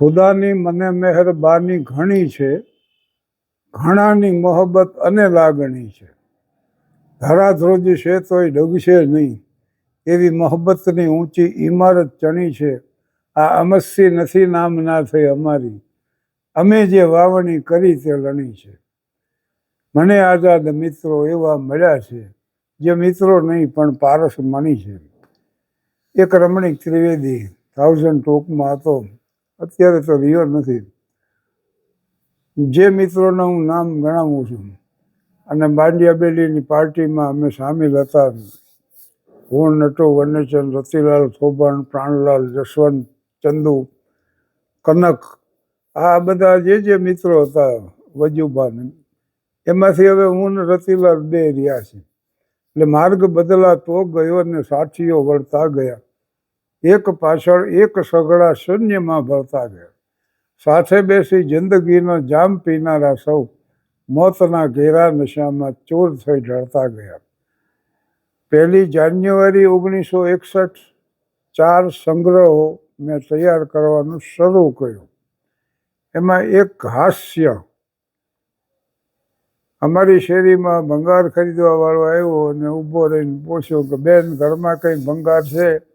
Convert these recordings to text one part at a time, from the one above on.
ખુદાની મને મહેરબાની ઘણી છે, ઘણાની મોહબ્બત અને લાગણી છે. ધરાધ્રોજી છે તોય ડગશે નહીં. એવી મોહબ્બતની ઊંચી ઇમારત ચણી છે. આ અમસ્સી નથી નામ ના થઈ અમારી. અમે જે વાવણી કરી તે લણી છે. મને આઝાદ મિત્રો એવા મળ્યા છે, જે મિત્રો નહીં પણ પારસ મણી છે. એક રમણીક ત્રિવેદી થાઉઝન્ડ ટોકમાં હતો અત્યારે તો રિયર નથી. જે મિત્રોને હું નામ ગણાવું છું અને બાંડિયાબેલીની પાર્ટીમાં અમે સામેલ હતા, હું નટુ વન્યચંદ રતિલાલ થોબણ, પ્રાણલાલ, જસવંત, ચંદુ, કનક, આ બધા જે જે મિત્રો હતા, વજુભાન, એમાંથી હવે હું ને રતિલાલ બે રહ્યા છે એટલે માર્ગ બદલાતો ગયો ને સાથીઓ વળતા ગયા. એક પાછળ એક સગડા શૂન્યમાં ભરતા ગયા. સાથે બેસી જિંદગીનો જામ પીનારા સૌ મોતના ઘેરા નશામાં ચોર થઈ ઢળતા ગયા. પહેલી જાન્યુઆરી ઓગણીસો એકસઠ ચાર સંગ્રહો મેં તૈયાર કરવાનું શરૂ કર્યું. એમાં એક હાસ્ય અમારી શેરીમાં ભંગાર ખરીદવા વાળો આવ્યો અને ઊભો રહીને પૂછ્યો કે, બેન, ઘરમાં કંઈ ભંગાર છે?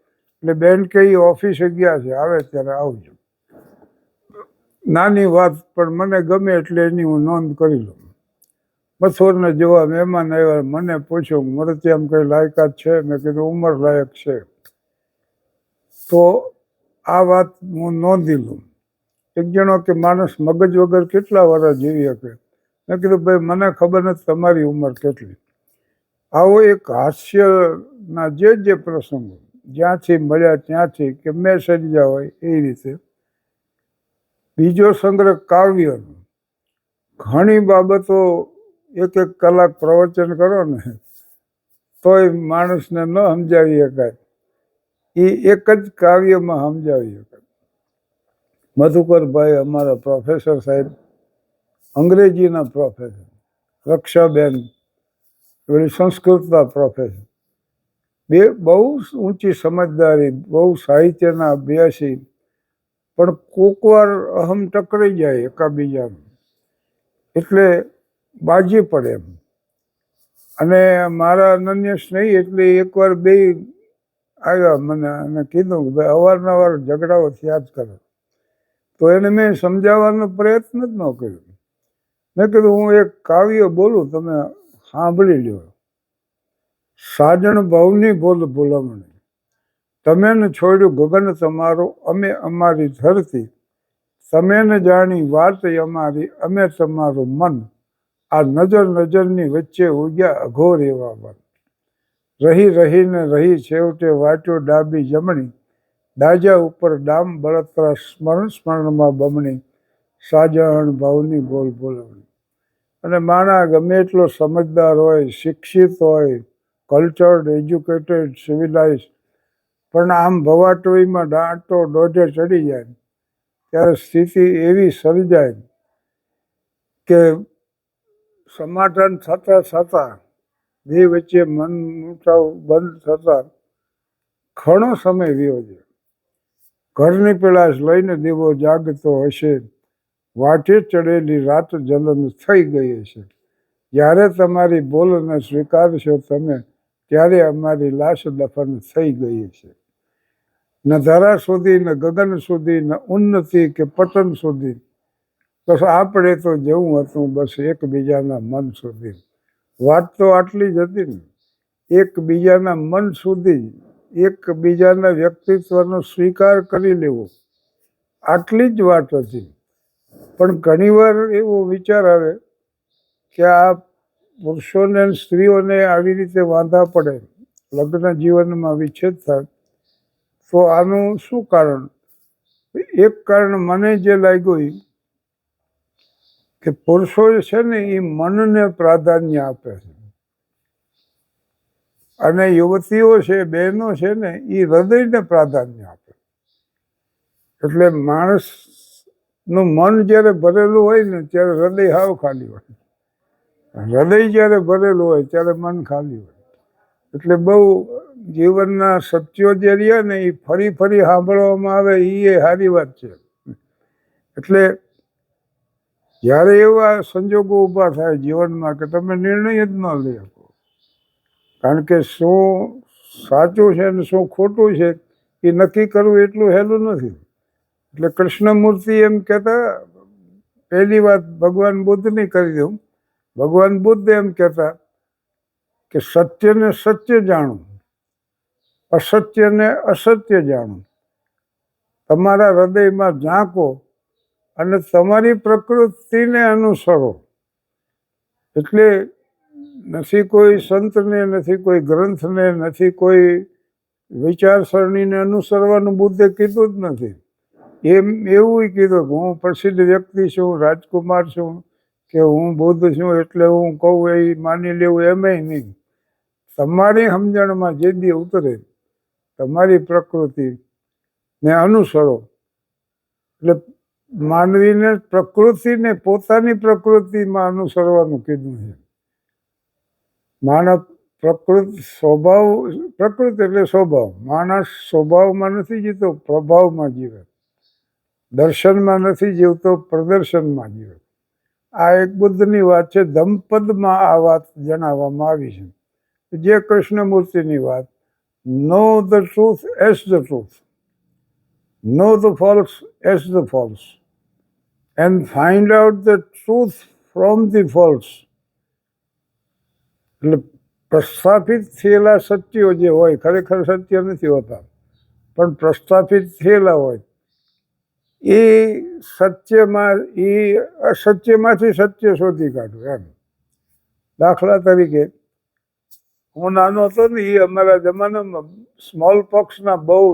એટલે બેન કે એ ઓફિસે ગયા છે, આવે ત્યારે આવજો. નાની વાત, પણ મને ગમે એટલે એની હું નોંધ કરી લઉં. મથોરને જોવા મહેમાન આવ્યા, મને પૂછ્યું મરતિયામ કઈ લાયકાત છે? મેં કીધું, ઉંમર લાયક છે. તો આ વાત હું નોંધી લઉં. એક જણો કે, માણસ મગજ વગર કેટલા વર્ષ જીવી શકે? મેં કીધું, ભાઈ, મને ખબર નથી તમારી ઉંમર કેટલી. આવો એક હાસ્યના જે જે પ્રસંગો જ્યાંથી મળ્યા ત્યાંથી કે મેં સર્જ્યા હોય એ રીતે. બીજો સંગ્રહ કાવ્યનો. ઘણી બાબતો એક એક કલાક પ્રવચન કરો ને, તોય માણસને ન સમજાવી શકાય. એ એક જ કાવ્યમાં સમજાવી શકાય. મધુકરભાઈ અમારા પ્રોફેસર સાહેબ, અંગ્રેજીના પ્રોફેસર રક્ષાબેન વળી સંસ્કૃતના પ્રોફેસર બે બહુ ઊંચી સમજદારી, બહુ સાહિત્યના અભ્યાસી, પણ કોક વાર અહમ ટકરાઈ જાય એકાબીજાનું. એટલે બાજી પડે એમ. અને મારા અનન્ય સ્નેહી એટલે એકવાર બે આવ્યા મને અને કીધું કે ભાઈ અવારનવાર ઝઘડાઓ થયા જ કરે. તો એને મેં સમજાવવાનો પ્રયત્ન જ ન કર્યો. મેં કીધું, હું એક કાવ્ય બોલું, તમે સાંભળી લ્યો. સાજણ ભાવની બોલ ભૂલમણી તમે ને છોડ્યું ગગન તમારો અમે અમારી ધરતી. તમે ને જાણી વાત અમારી, અમે તમારું મન. આ નજર નજરની વચ્ચે ઉગ્યા અઘોર એવા મન રહી રહીને રહી છેવટે વાટ્યો ડાબી જમણી. દાજા ઉપર ડામ બળતરા સ્મરણ સ્મરણમાં બમણી. સાજણ ભાવની બોલ બોલવણી. અને માણા ગમે એટલો સમજદાર હોય, શિક્ષિત હોય કલ્ચર્ડ એજ્યુકેટેડ સિવિલાઇઝ પણ આમ ભવાટોઈમાં દાંટો દોઢે ચડી જાય. ત્યારે સ્થિતિ એવી સર્જાય કે સમાધાન થતાં થતાં બે વચ્ચે મન મુટાવ બંધ થતાં ઘણો સમય વિયોજે. ઘરની પેલાશ લઈને દેવો જાગતો હશે વાટે ચડેલી રાત જલન થઈ ગઈ હશે. જ્યારે તમારી બોલને સ્વીકારશો તમે ત્યારે અમારી લાશ દફન થઈ ગઈ છે. ન ધરા સુધી, ન ગગન સુધી, ન ઉન્નતિ કે પતન સુધી. બસ આપણે તો જવું હતું, બસ એકબીજાના મન સુધી. વાત તો આટલી જ હતી ને. એકબીજાના મન સુધી એકબીજાના વ્યક્તિત્વનો સ્વીકાર કરી લેવો. આટલી જ વાત હતી. પણ ઘણીવાર એવો વિચાર આવે કે આ પુરુષોને સ્ત્રીઓને આવી રીતે વાંધા પડે, લગ્ન જીવનમાં વિચ્છેદ થાય, તો આનું શું કારણ? એક કારણ મને જે લાગ્યું કે પુરુષો છે ને એ મનને પ્રાધાન્ય આપે છે. અને યુવતીઓ છે, બહેનો છે ને એ હૃદયને પ્રાધાન્ય આપે. એટલે માણસનું મન જ્યારે ભરેલું હોય ને ત્યારે હૃદય હાવ ખાલી હોય. હૃદય જ્યારે ભરેલું હોય ત્યારે મન ખાલી હોય. એટલે બહુ જીવનના સત્યો જે રહ્યા ને એ ફરી ફરી સાંભળવામાં આવે એ સારી વાત છે. એટલે જ્યારે એવા સંજોગો ઊભા થાય જીવનમાં કે તમે નિર્ણય જ ન લઈ શકો. કારણ કે શું સાચું છે ને શું ખોટું છે, એ નક્કી કરવું એટલું હેલું નથી. એટલે કૃષ્ણમૂર્તિ એમ કહેતા, પહેલી વાત ભગવાન બુદ્ધની કરી દઉં. ભગવાન બુદ્ધ એમ કહેતા કે સત્યને સત્ય જાણો, અસત્યને અસત્ય જાણો. તમારા હૃદયમાં ઝાંકો અને તમારી પ્રકૃતિને અનુસરો. એટલે નથી કોઈ સંતને, નથી કોઈ ગ્રંથને, નથી કોઈ વિચારસરણીને અનુસરવાનું બુદ્ધે કીધું જ નથી. એમ એવું કીધું કે હું પ્રસિદ્ધ વ્યક્તિ છું, રાજકુમાર છું કે હું બુદ્ધ છું એટલે હું કહું એ માની લેવું એમેય નહીં. તમારી સમજણમાં જે દી ઉતરે, તમારી પ્રકૃતિ ને અનુસરો. એટલે માનવીને પ્રકૃતિને પોતાની પ્રકૃતિમાં અનુસરવાનું કીધું છે. માનવ પ્રકૃતિ, સ્વભાવ, પ્રકૃતિ એટલે સ્વભાવ. માણસ સ્વભાવમાં નથી જીવતો, પ્રભાવમાં જીવે. દર્શનમાં નથી જીવતો, પ્રદર્શનમાં જીવે. આ એક બુદ્ધની વાત છે, ધમપદમાં આ વાત જણાવવામાં આવી છે. જે કૃષ્ણમૂર્તિની વાત know the truth as the truth know the false as the false and find out the truth from the false એટલે પ્રસ્થાપિત થયેલા સત્યો જે હોય, ખરેખર સત્ય નથી હોતા, પણ પ્રસ્થાપિત થયેલા હોય એ સત્યમાં એ અસત્યમાંથી સત્ય શોધી કાઢવું એમ. દાખલા તરીકે, હું નાનો હતો ને એ અમારા જમાનામાં સ્મોલ પોક્સના બહુ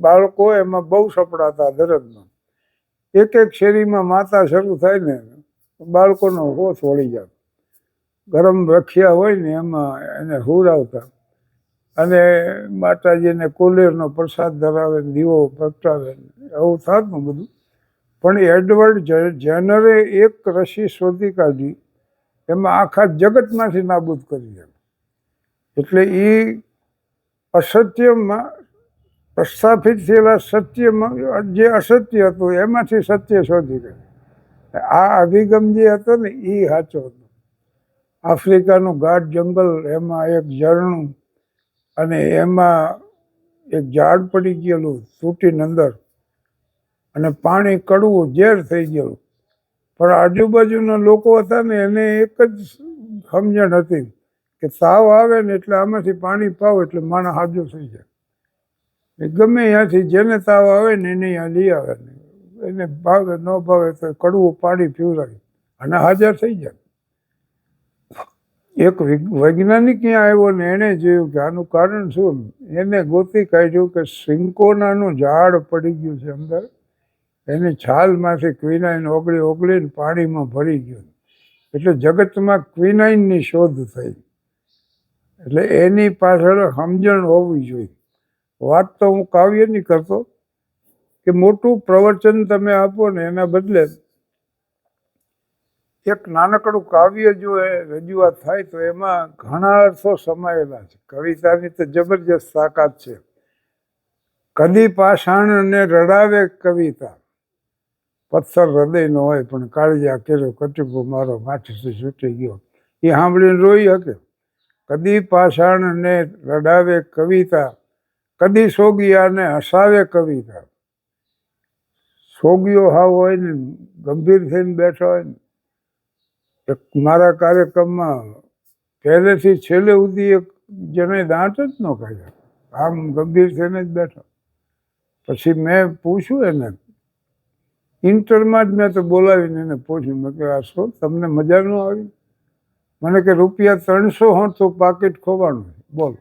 બાળકો એમાં બહુ સપડાતા દરદમાં એક એક શેરીમાં માતા શરૂ થાય ને, બાળકોનો હોશ વળી જાય. ગરમ રખિયા હોય ને, એમાં એને હુરાવતા અને માતાજીને કુલેરનો પ્રસાદ ધરાવે દીવો પ્રગટાવે એવું થતું બધું. પણ એડવર્ડ જેનરે એક રસી શોધી કાઢી, એમાં આખા જગતમાંથી નાબૂદ કરી દે એટલે એ અસત્યમાં, પ્રસ્થાપિત થયેલા સત્યમાં, જે અસત્ય હતું, એમાંથી સત્ય શોધી ગયું આ અભિગમ જે હતો ને એ સાચો હતો. આફ્રિકાનું ગાઢ જંગલ, એમાં એક ઝરણું અને એમાં એક ઝાડ પડી ગયેલું તૂટીને અંદર અને પાણી કડવું ઝેર થઈ ગયેલું. પણ આજુબાજુના લોકો હતા ને એને એક જ સમજણ હતી કે તાવ આવે ને એટલે આમાંથી પાણી પાવ એટલે માણસ હાજર થઈ જાય. ગમે ત્યાંથી જેને તાવ આવે ને એને અહીંયા લઈ આવે ને. એને ભાવે, ન ભાવે તો કડવું પાણી પીવરાય અને હાજર થઈ જાય. એક વૈજ્ઞાનિક ત્યાં આવ્યો ને એણે જોયું કે આનું કારણ શું, એને ગોતી કાઢ્યું કે સિંકોનાનું ઝાડ પડી ગયું છે અંદર. એની છાલમાંથી ક્વિનાઇન ઓગળી ઓગળીને પાણીમાં ભરી ગયું. એટલે જગતમાં ક્વિનાઇનની શોધ થઈ. એટલે એની પાછળ સમજણ હોવી જોઈએ. વાત તો હું કાવ્યની કરતો કે મોટું પ્રવચન તમે આપો ને એના બદલે એક નાનકડું કાવ્ય જો એ રજૂઆત થાય તો એમાં ઘણા અર્થો સમાયેલા છે. કવિતાની તો જબરજસ્ત તાકાત છે. કદી પાષાણને રડાવે કવિતા. પથ્થર હૃદયનો હોય પણ કાળજા કેરો કટકો મારો માઠીથી છૂટી ગયો. એ સાંભળીને રોઈ શકે કદી પાષાણને રડાવે કવિતા. કદી સોગિયાને હસાવે કવિતા. સોગિયો હાવ હોય ને, ગંભીર થઈને બેઠો હોય ને મારા કાર્યક્રમમાં પહેલેથી છેલ્લે સુધી એક જણે દાંત જ ન કાઢ્યા. આમ ગંભીર થઈને જ બેઠો. પછી મેં પૂછ્યું એને, ઇન્ટરમાં જ મેં તો બોલાવીને એને પૂછ્યું. મેં કે આ શું, તમને મજા ન આવી? મને કે, રૂપિયા ત્રણસો હોત તો પાકીટ ખોવાનું બોલો.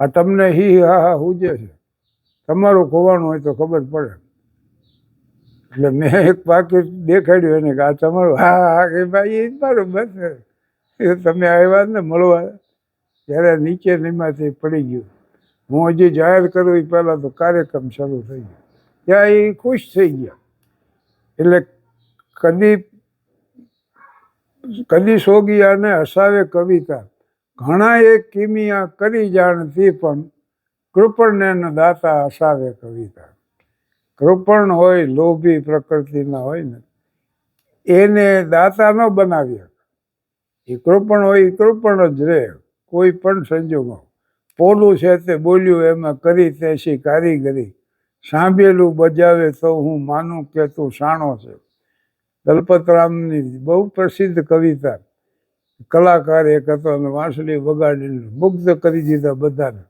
આ તમને હી હા હા હુજે છે. તમારું ખોવાનું હોય તો ખબર પડે. એટલે મેં એક પાકીટ દેખાડ્યું એને કે આ તમારું, હા હા, કે ભાઈ, એ બસ એ તમે આવ્યા ને મળવા. ત્યારે નીચે નીમાંથી પડી ગયું. હું હજી જાહેર કરું એ પહેલાં તો કાર્યક્રમ શરૂ થઈ ગયો. ત્યાં એ ખુશ થઈ ગયા. એટલે કદી કદી સોગિયાને હસાવે કવિતા. ઘણા એ કિમિયા કરી જાણતી પણ કૃપણને દાતા હસાવે કવિતા. કૃપણ હોય, લોભી પ્રકૃતિના હોય ને, એને દાતા ન બનાવ્યા એ કૃપણ હોય, એ કૃપણ જ રહે. કોઈ પણ સંજોગો. પોલું છે તે બોલ્યું, એમાં કરી તેસી કારીગરી. સાંભળેલું બજાવે તો હું માનું કે તું શાણો છે. દલપતરામની બહુ પ્રસિદ્ધ કવિતા. કલાકાર એક હતો અને વાંસળી વગાડીને મુગ્ધ કરી દીધા બધાને.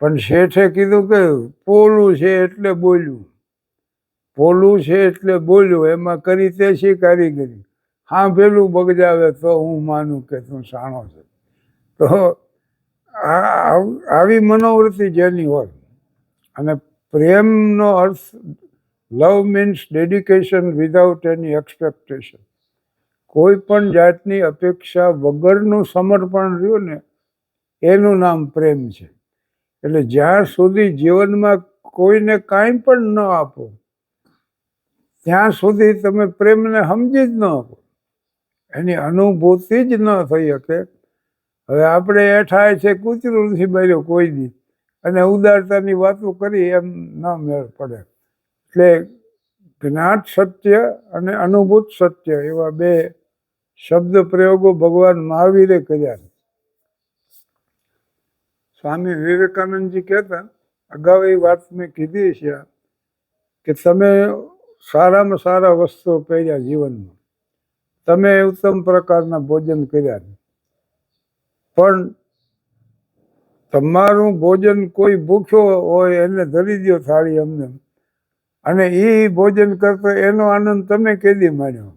પણ શેઠે કીધું કે, પોલું છે એટલે બોલ્યું. પોલું છે એટલે બોલ્યું, એમાં કરી તે છે કારીગરી. હા પેલું બગજાવે તો હું માનું કે તું શાણો છે. તો આવી મનોવૃત્તિ જેની હોય. અને પ્રેમનો અર્થ love means dedication without any expectation. કોઈ પણ જાતની અપેક્ષા વગરનું સમર્પણ રહ્યું ને, એનું નામ પ્રેમ છે. એટલે જ્યાં સુધી જીવનમાં કોઈને કાંઈ પણ ન આપો ત્યાં સુધી તમે પ્રેમને સમજી જ ન આપો એની અનુભૂતિ જ ન થઈ શકે, હવે આપણે એઠાય છે કૂતરું નથી બન્યો કોઈ દી, અને ઉદારતાની વાતો કરી એમ ન મેળ પડે એટલે જ્ઞાત સત્ય અને અનુભૂત સત્ય એવા બે શબ્દ પ્રયોગો ભગવાન મહાવીરે કર્યા. સ્વામી વિવેકાનંદજી કહેતા, અગાઉ એ વાત મેં કીધી છે કે તમે સારામાં સારા વસ્ત્રો પહેર્યા જીવનમાં. તમે ઉત્તમ પ્રકારના ભોજન કર્યા. પણ તમારું ભોજન કોઈ ભૂખ્યો હોય એને ધરી દો થાળી અમને. અને એ ભોજન કરતો એનો આનંદ તમે કેદી માણ્યો?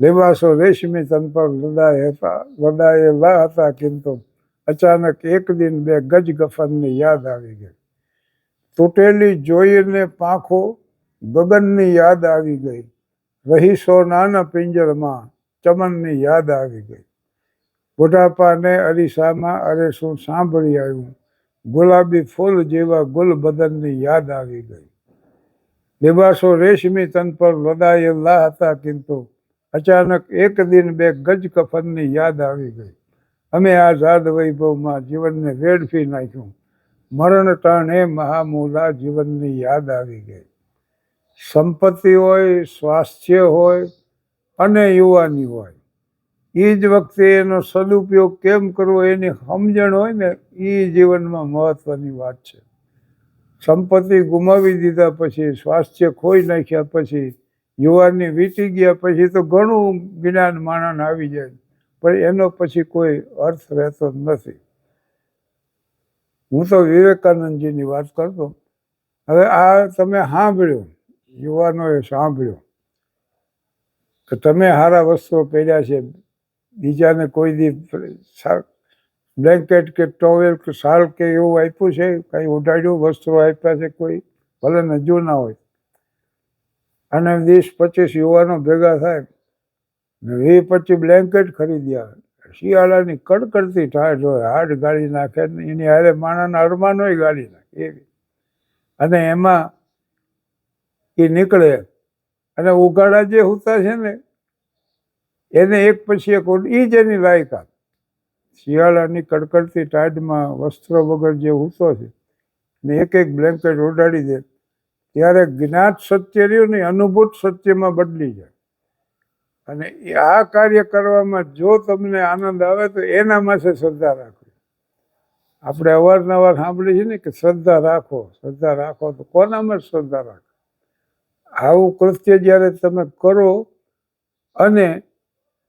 લેવાસો રેશમી તન પર લડાય હતા, લડાયેલા હતા કિંતુ અચાનક એક દિન બે ગજ ગફનની યાદ આવી ગઈ. તૂટેલી જોઈને પાંખો ગગનની યાદ આવી ગઈ. રહી સોનાના પિંજરમાં ચમનની યાદ આવી ગઈ. મોટાપાને અરીસામાં અરે શું સાંભળી આવ્યું? ગુલાબી ફૂલ જેવા ગુલ બદનની યાદ આવી ગઈ. લિબાસો રેશમી તન પર લદાયેલા હતા કિંતુ. અચાનક એક દિન બે ગજ કફનની યાદ આવી ગઈ. અમે આ ઝાડ વૈભવમાં જીવનને વેડફી નાખ્યું. મરણ ટાણે મહામૂલા જીવનની યાદ આવી ગઈ. સંપત્તિ હોય, સ્વાસ્થ્ય હોય અને યુવાની હોય. એ જ વખતે એનો સદુપયોગ કેમ કરવો એની સમજણ હોય ને એ જીવનમાં મહત્વની વાત છે. સંપત્તિ ગુમાવી દીધા પછી, સ્વાસ્થ્ય ખોઈ નાખ્યા પછી, યુવાની વીતી ગયા પછી તો ઘણું જ્ઞાન માણસ આવી જાય, પણ એનો પછી કોઈ અર્થ રહેતો નથી. હું તો વિવેકાનંદજીની વાત કરતો. હવે આ તમે સાંભળ્યું. યુવાનોએ સાંભળ્યું કે તમે સારા વસ્ત્રો પહેર્યા છે, બીજાને કોઈ દી બ્લેન્કેટ કે ટોવેલ કે શાલ કે એવું આપ્યું છે, કંઈ ઉડાડ્યું, વસ્ત્રો આપ્યા છે કોઈ, ભલે ને ના હોય. અને વીસ પચીસ યુવાનો ભેગા થાય ને વીસ પચીસ બ્લેન્કેટ ખરીદ્યા. શિયાળાની કડકડતી ઠાઠ હોય હાડ ગાળી નાખે એની હારે માણાના અરમાનોય ગાળી નાખે એવી. અને એમાં એ નીકળે. અને ઉગાડા જે હોતા છે ને, એને એક પછી એક એ જ એની લાયકાત શિયાળાની કડકડતી ટાઢમાં વસ્ત્ર વગર જે હૂતો છે, ને એક એક બ્લેન્કેટ ઉડાડી દે, ત્યારે જ્ઞાત સત્ય રહ્યું ને અનુભૂત સત્યમાં બદલી જાય. અને આ કાર્ય કરવામાં જો તમને આનંદ આવે તો એના માટે શ્રદ્ધા રાખવી. આપણે અવારનવાર સાંભળીએ છીએ ને કે શ્રદ્ધા રાખો શ્રદ્ધા રાખો તો કોનામાં શ્રદ્ધા રાખો? આવું કૃત્ય જ્યારે તમે કરો અને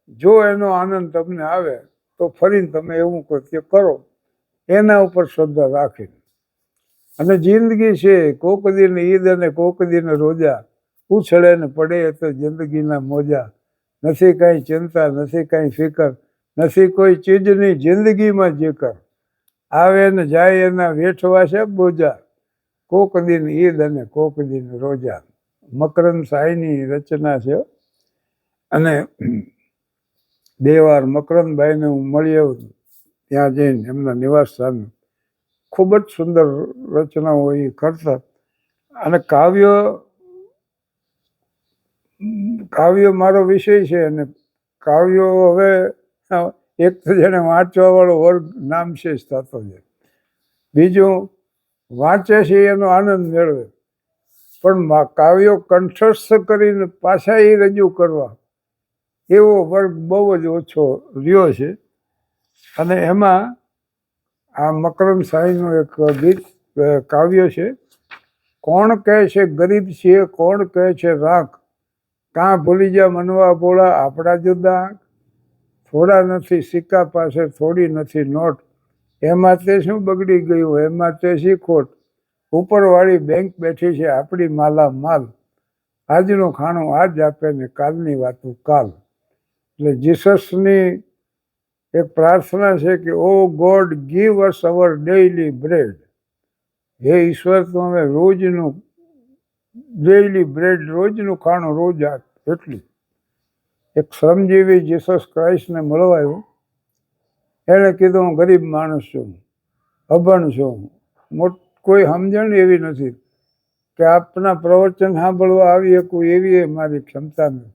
જો એનો આનંદ તમને આવે, તો ફરીને તમે એવું કૃત્ય કરો. એના ઉપર શ્રદ્ધા રાખીને. અને જિંદગી છે, કોક દિન ઈદ અને કોક દિન રોજા. ઉછળે ને પડે તો જિંદગીના મોજા. નથી કાંઈ ચિંતા, નથી કાંઈ ફિકર, નથી કોઈ ચીજની જિંદગીમાં જીકર. આવે ને જાય એના વેઠવા છે બોજા. કોક દિન ઈદ અને કોક દિન રોજા. મકરંદ સાંઈની રચના છે. અને બે વાર મકરંદભાઈને હું મળી આવ્યો ત્યાં જઈને એમના નિવાસ સ્થાન ખૂબ જ સુંદર રચનાઓ એ કરતા. અને કાવ્ય કાવ્ય મારો વિષય છે અને કાવ્યો હવે એક તો જેને વાંચવાવાળો વર્ગ નામશેષ થતો છે બીજું, વાંચે છે એનો આનંદ મેળવે. પણ કાવ્યો કંઠસ્થ કરીને પાછા એ રજૂ કરવા. એવો વર્ગ બહુ જ ઓછો રહ્યો છે. અને એમાં આ મકરંદ સાંઈનું એક ગીત કાવ્ય છે. કોણ કહે છે ગરીબ છીએ, કોણ કહે છે રાખ? કાં ભૂલી જા મનવા બોળા આપણા જુદા? થોડા નથી સિક્કા પાસે, થોડી નથી નોટ. એમાં તે શું બગડી ગયું? એમાં તે શી ખોટ ઉપરવાળી બેંક બેઠી છે આપણી માલા માલ. આજનું ખાણું આજ આપે ને કાલની વાતું કાલ. એટલે જીસસની એક પ્રાર્થના છે કે, ઓ God, give us our daily bread. હે ઈશ્વર તો અમે રોજનું ડેઇલી બ્રેડ, રોજનું ખાણું રોજ એટલી. એક શ્રમજીવી જીસસ ક્રાઇસ્ટને મળવાયું. એણે કીધું, હું ગરીબ માણસ છું, અભણ છું, મોટ કોઈ સમજણ એવી નથી કે આપના પ્રવચન સાંભળવા આવી શકું એવી એ મારી ક્ષમતા નથી.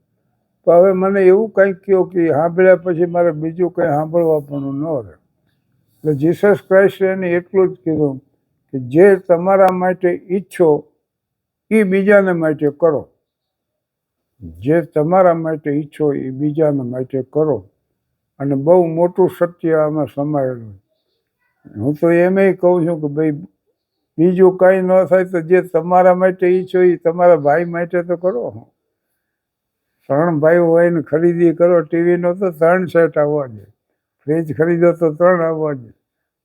તો હવે મને એવું કંઈક કહ્યું કે સાંભળ્યા પછી મારે બીજું કંઈ સાંભળવા પણ ન રહે. એટલે જીસસ ક્રાઇસ્ટ એને એટલું જ કીધું કે જે તમારા માટે ઈચ્છો એ બીજાને માટે કરો. જે તમારા માટે ઈચ્છો એ બીજાને માટે કરો. અને બહુ મોટું સત્ય આમાં સમાયેલું. હું તો એમ કહું છું કે ભાઈ બીજું કંઈ ન થાય તો જે તમારા માટે ઈચ્છો એ તમારા ભાઈ માટે તો કરો. ત્રણ ભાઈ હોય ને ખરીદી કરો ટીવીનો તો ત્રણ સેટ આવવા જોઈએ ફ્રીજ ખરીદો તો ત્રણ આવવા જોઈએ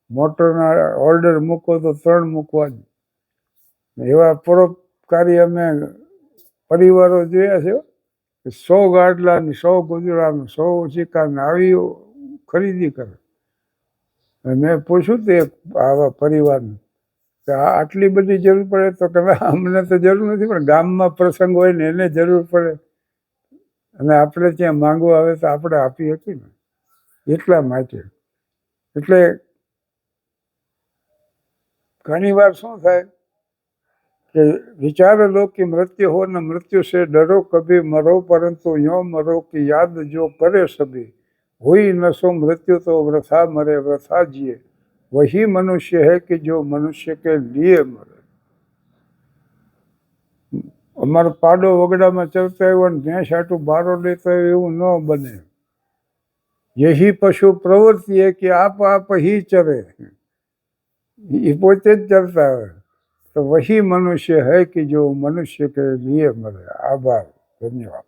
મોટરના ઓર્ડર મૂકો તો ત્રણ મૂકવા જોઈએ એવા પરોપકારી અમે પરિવારો જોયા છે સો ગાડલા ને સો ગુજરા સો સિક્કા ને આવી ખરીદી કરે. મેં પૂછ્યું તે આવા પરિવારને તો આટલી બધી જરૂર પડે તો કે અમને તો જરૂર નથી, પણ ગામમાં પ્રસંગ હોય ને એને જરૂર પડે. અને આપણે ત્યાં માંગવા આવે તો આપણે આપી હતી ને. એટલા માટે. એટલે ઘણી વાર શું થાય કે વિચાર લો કે મૃત્યુ હો ને મૃત્યુ છે ડરો કભી, મરો પરંતુ યો મરો કે યાદ જો કરે સભી. હોય નશો મૃત્યુ તો વ્રથા મરે વ્રથા જીએ. वही मनुष्य है कि जो मनुष्य के लिए मरे અમારો પાડો વગડામાં ચરતો આવ્યો ને ભેંસ આટું બારો લેતો આવ્યો એવું ન બને યહી પશુ પ્રવૃત્તિ है कि आप आप ही चरे એ પોતે જ ચરતા હોય તો વહી મનુષ્ય હૈ કે જો મનુષ્ય કે લીએ મરે આભાર ધન્યવાદ